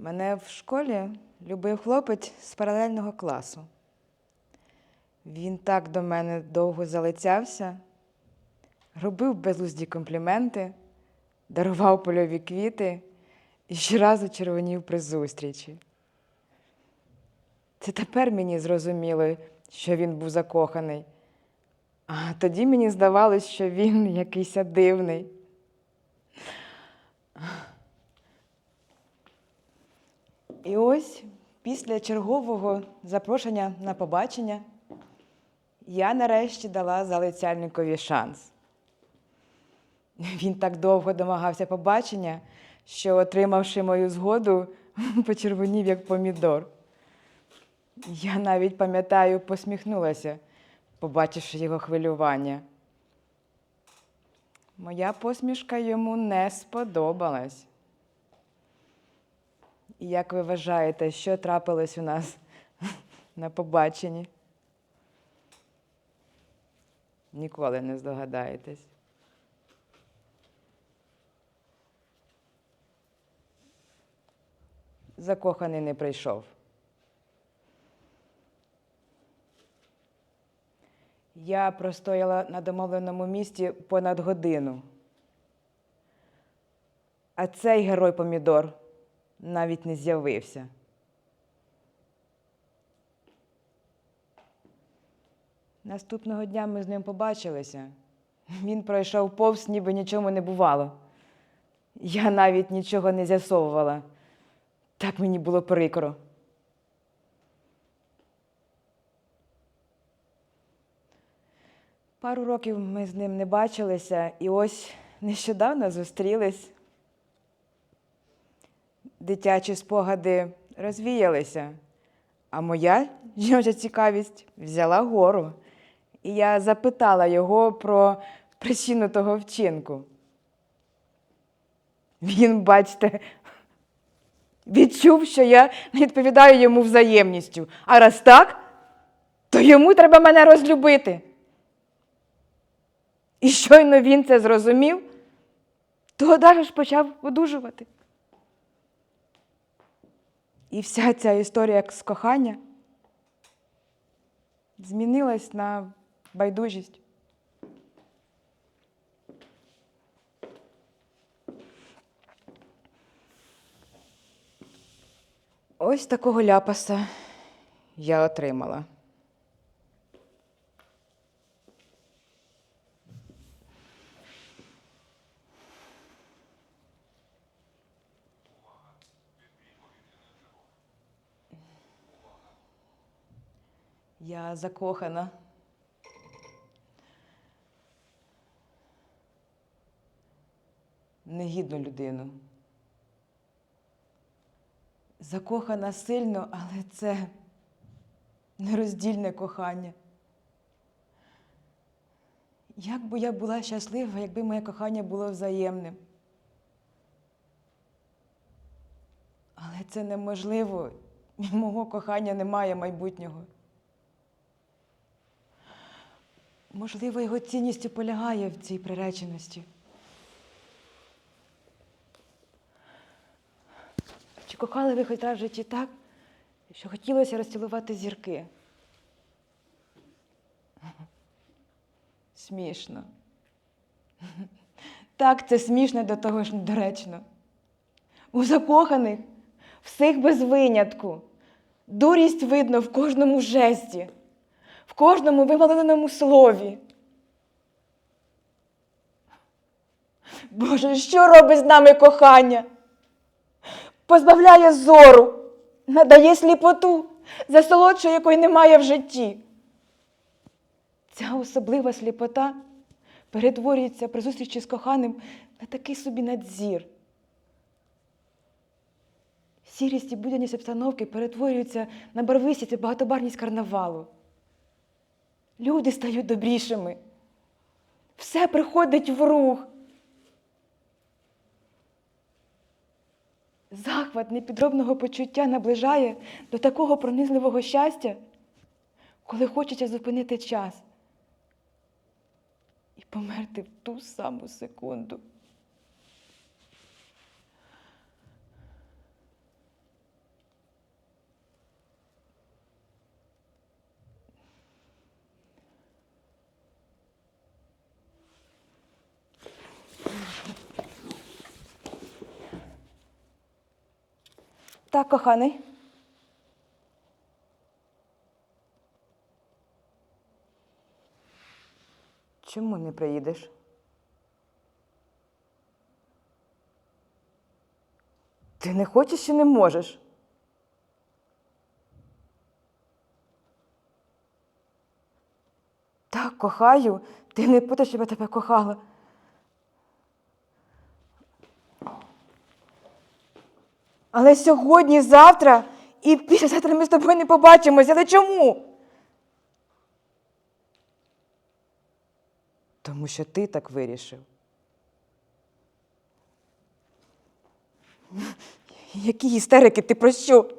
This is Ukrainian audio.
Мене в школі любив хлопець з паралельного класу. Він так до мене довго залицявся, робив безлузді компліменти, дарував польові квіти і щоразу червонів при зустрічі. Це тепер мені зрозуміло, що він був закоханий. А тоді мені здавалось, що він якийсь дивний. І ось після чергового запрошення на побачення я нарешті дала залицяльникові шанс. Він так довго домагався побачення, що, отримавши мою згоду, почервонів як помідор. Я навіть пам'ятаю, посміхнулася, побачивши його хвилювання. Моя посмішка йому не сподобалась. Як ви вважаєте, що трапилось у нас на побаченні? Ніколи не здогадаєтесь. Закоханий не прийшов. Я простояла на домовленому місці понад годину. А цей герой помідор навіть не з'явився. Наступного дня ми з ним побачилися. Він пройшов повз, ніби нічого не бувало. Я навіть нічого не з'ясовувала. Так мені було прикро. Пару років ми з ним не бачилися, і ось нещодавно зустрілись. Дитячі спогади розвіялися, а моя жіноча цікавість взяла гору. І я запитала його про причину того вчинку. Він, бачите, відчув, що я не відповідаю йому взаємністю. А раз так, то йому треба мене розлюбити. І щойно він це зрозумів, то одразу ж почав одужувати. І вся ця історія з кохання змінилась на байдужість. Ось такого ляпаса я отримала. Я закохана. Негідну людину. Закохана сильно, але це нероздільне кохання. Як би я була щаслива, якби моє кохання було взаємним. Але це неможливо, мого кохання немає майбутнього. Можливо, його цінність і полягає в цій приреченості. Чи кохали ви хоч раз в житті так, що хотілося розцілувати зірки? Смішно. Так, це смішно до того ж недоречно. У закоханих всіх без винятку. Дурість видно в кожному жесті, в кожному вималеному слові. Боже, що робить з нами кохання? Позбавляє зору, надає сліпоту, засолодшої якої немає в житті. Ця особлива сліпота перетворюється при зустрічі з коханим на такий собі надзір. Сірість і будяність обстановки перетворюються на барвистість і багатобарність карнавалу. Люди стають добрішими. Все приходить в рух. Захват непідробного почуття наближає до такого пронизливого щастя, коли хочеться зупинити час і померти в ту саму секунду. Так, коханий. Чому не приїдеш? Ти не хочеш чи не можеш? Так, кохаю. Ти не путай, щоб я тебе кохала. Але сьогодні, завтра і післязавтра ми з тобою не побачимося. Але чому? Тому що ти так вирішив. Які істерики, ти про що?